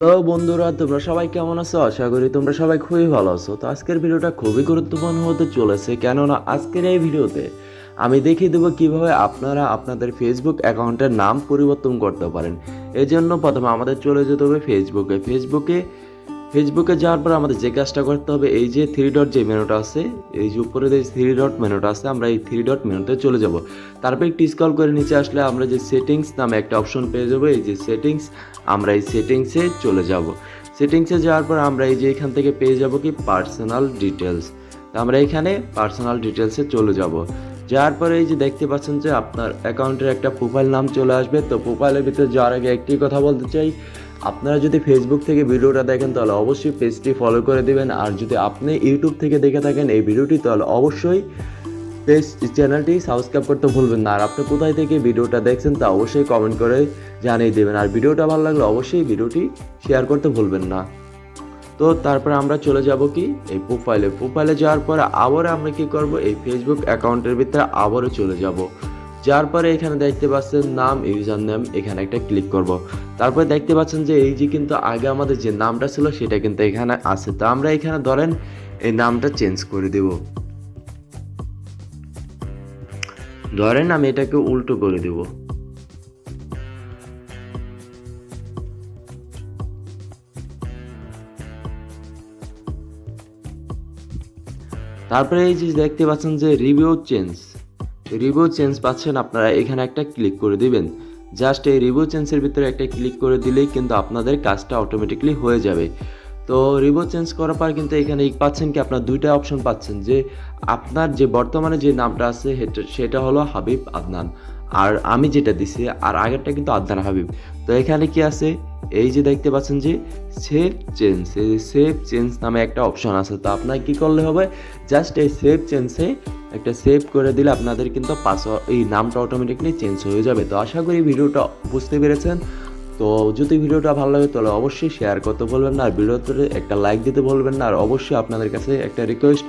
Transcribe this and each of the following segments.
তো বন্ধুরা, তোমরা সবাই কেমন আছো? আশা করি তোমরা সবাই খুবই ভালো আছো। তো আজকের ভিডিওটা খুবই গুরুত্বপূর্ণ হতে চলেছে, কেননা আজকের এই ভিডিওতে আমি দেখিয়ে দেবো কীভাবে আপনারা আপনাদের ফেসবুক অ্যাকাউন্টের নাম পরিবর্তন করতে পারেন। এই জন্য প্রথমে আমাদের চলে যেতে হবে ফেসবুকে ফেসবুকে ফেসবুকে যাওয়ার পর আমাদের যে কাজটা করতে হবে, এই যে থ্রি ডট যে মেনুটা আছে, এই যে উপরে যে থ্রি ডট মেনুটা আছে, আমরা এই থ্রি ডট মেনুতে চলে যাব। তারপর একটু স্ক্রল করে নিচে আসলে আমরা যে সেটিংস নামে একটা অপশন পেয়ে যাব, এই যে সেটিংস আমরা এই সেটিংসে চলে যাব। সেটিংসে যাওয়ার পর আমরা এই যে এখান থেকে পেয়ে যাব কি পার্সোনাল ডিটেলস আমরা এখানে পার্সোনাল ডিটেলসে চলে যাব। যাওয়ার পরে এই যে দেখতে পাচ্ছেন যে আপনার অ্যাকাউন্টের একটা প্রোফাইল নাম চলে আসবে। তো প্রোফাইলের ভিতরে যাওয়ার আগে একটি কথা বলতে চাই। আপনারা যদি ফেসবুক থেকে ভিডিওটা দেখেন, তাহলে অবশ্যই পেজটি ফলো করে দেবেন। আর যদি আপনি ইউটিউব থেকে দেখে থাকেন এই ভিডিওটি, তাহলে অবশ্যই পেজ চ্যানেলটি সাবস্ক্রাইব করতে ভুলবেন না। আর আপনি কোথায় থেকে ভিডিওটা দেখছেন, তা অবশ্যই কমেন্ট করে জানিয়ে দেবেন। আর ভিডিওটা ভালো লাগলে অবশ্যই ভিডিওটি শেয়ার করতে ভুলবেন না। তো তারপরে আমরা চলে যাব কি? এই প্রোফাইলে প্রোফাইলে যাওয়ার পরে আবার আমরা কি করব? এই ফেসবুক অ্যাকাউন্টের ভিতরে আবারও চলে যাব। যার পরে এখানে দেখতে পাচ্ছেন নাম ইউজার নেম এখানে একটা ক্লিক করব। তারপরে দেখতে পাচ্ছেন যে এই যে কিন্তু আগে আমাদের যে নামটা ছিল সেটা কিন্তু এখানে আছে। তো আমরা এখানে ধরেন এই নামটা চেঞ্জ করে দেব। ধরেন আমি এটাকে উল্টো করে দেব। তারপরে এই যে দেখতে পাচ্ছেন যে রিভিউ চেঞ্জ রিভিউ চেঞ্জ পাচ্ছেন আপনারা, এখানে একটা ক্লিক করে দিবেন। জাস্ট এই রিভিউ চেঞ্জের ভিতরে একটা ক্লিক করে দিলেই কিন্তু আপনাদের কাজটা অটোমেটিকলি হয়ে যাবে। তো রিভিউ চেঞ্জ করার পর কিন্তু এখানে পাচ্ছেন কি, আপনার দুইটা অপশন পাচ্ছেন যে আপনার যে বর্তমানে যে নামটা আছে সেটা- হলো হাবিব আদনান। আর আমি যেটা দিছি, আর আগেরটা কিন্তু আদনান হাবিব। তো এখানে কি আছে? এই যে দেখতে পাচ্ছেন যে সেভ চেঞ্জ এই সেভ চেঞ্জ নামে একটা অপশন আছে। তো আপনার কী করলে হবে? জাস্ট এই সেভ চেঞ্জে একটা সেভ করে দিলে আপনাদের কিন্তু পাসওয়ার্ড এই নামটা অটোমেটিকলি চেঞ্জ হয়ে যাবে। তো আশা করি ভিডিওটা বুঝতে পেরেছেন। তো যদি ভিডিওটা ভালো লাগে তাহলে অবশ্যই শেয়ার করতে বলবেন না। আর ভিডিওতে একটা লাইক দিতে বলবেন না। আর অবশ্যই আপনাদের কাছে একটা রিকোয়েস্ট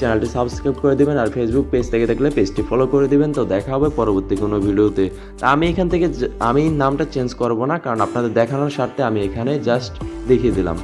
চ্যানেলটি সাবস্ক্রাইব করে দেবেন আর ফেসবুক পেজ থেকে দেখলে পেজটি ফলো করে দিবেন। তো দেখা হবে পরবর্তী কোনো ভিডিওতে। তা আমি এখান থেকে আমি নামটা চেঞ্জ করব না, কারণ আপনাদের দেখানোর স্বার্থে আমি এখানে জাস্ট দেখিয়ে দিলাম।